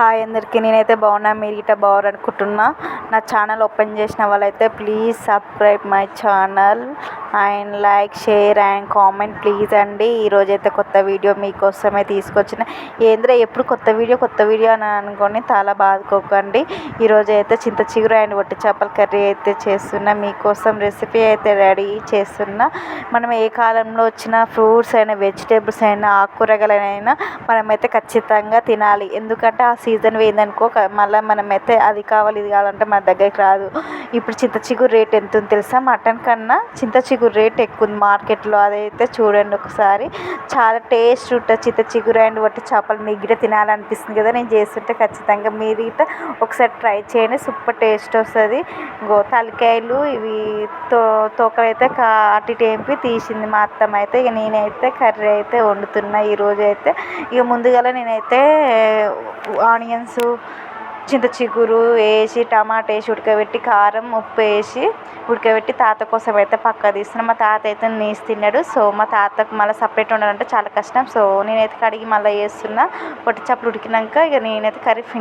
Hi అందరికీ. నేనైతే బాగున్నా మీరు ఇట్లా బాగున్నారు అనుకుంటున్నా నా ఛానల్ ఓపెన్ చేసిన వాళ్ళైతే please subscribe my channel. And like share and comment please అండి. ఈరోజు అయితే కొత్త వీడియో మీకోసమే తీసుకొచ్చిన. ఏంద్రా ఎప్పుడు కొత్త వీడియో కొత్త వీడియో అని అనుకొని చాలా బాదుకోకండి. ఈరోజు అయితే చింత చిగురు అండ్ వట్టి చేపల కర్రీ అయితే చేస్తున్నా. మీకోసం రెసిపీ అయితే రెడీ చేస్తున్నా. మనం ఏ కాలంలో వచ్చిన ఫ్రూట్స్ అయినా వెజిటేబుల్స్ అయినా ఆకుకూరగాయలైనా మనమైతే ఖచ్చితంగా తినాలి. ఎందుకంటే ఆ సీజన్ పోయిందనుకో మళ్ళీ మనమైతే అది కావాలి ఇది కావాలంటే మన దగ్గరికి రాదు. ఇప్పుడు చింత చిగురు రేట్ ఎంత ఉంది తెలుసా? మటన్ కన్నా చింత చిగురు రేట్ ఎక్కువ ఉంది మార్కెట్లో. అదైతే చూడండి ఒకసారి. చాలా టేస్ట్ ఉంటుంది చింత చిగురు అండ్ వట్టి చేపలు. మీకు తినాలనిపిస్తుంది కదా? నేను చేస్తుంటే ఖచ్చితంగా మీరు ఇట్లా ఒకసారి ట్రై చేయండి. సూపర్ టేస్ట్ వస్తుంది. గో తలకాయలు ఇవి తో తోకలు అయితే అటు ఇటు ఏంపి తీసింది మా అత్తమ్మ అయితే. ఇక నేనైతే కర్రీ అయితే వండుతున్నా ఈరోజు అయితే ఇక ముందుగా నేనైతే ఆనియన్స్ చింత చిగురు వేసి టమాటా వేసి ఉడకబెట్టి కారం ఉప్పు వేసి ఉడకబెట్టి తాత కోసం అయితే పక్క తీస్తున్నాను. మా తాత అయితే నీసు తిన్నాడు. సో మా తాతకు మళ్ళీ సపరేట్ ఉండాలంటే చాలా కష్టం. సో నేనైతే కడిగి మళ్ళీ చేస్తున్నా పొట్టి చేపలు ఉడికినాక ఇక నేనైతే కర్రీ ఫినిష్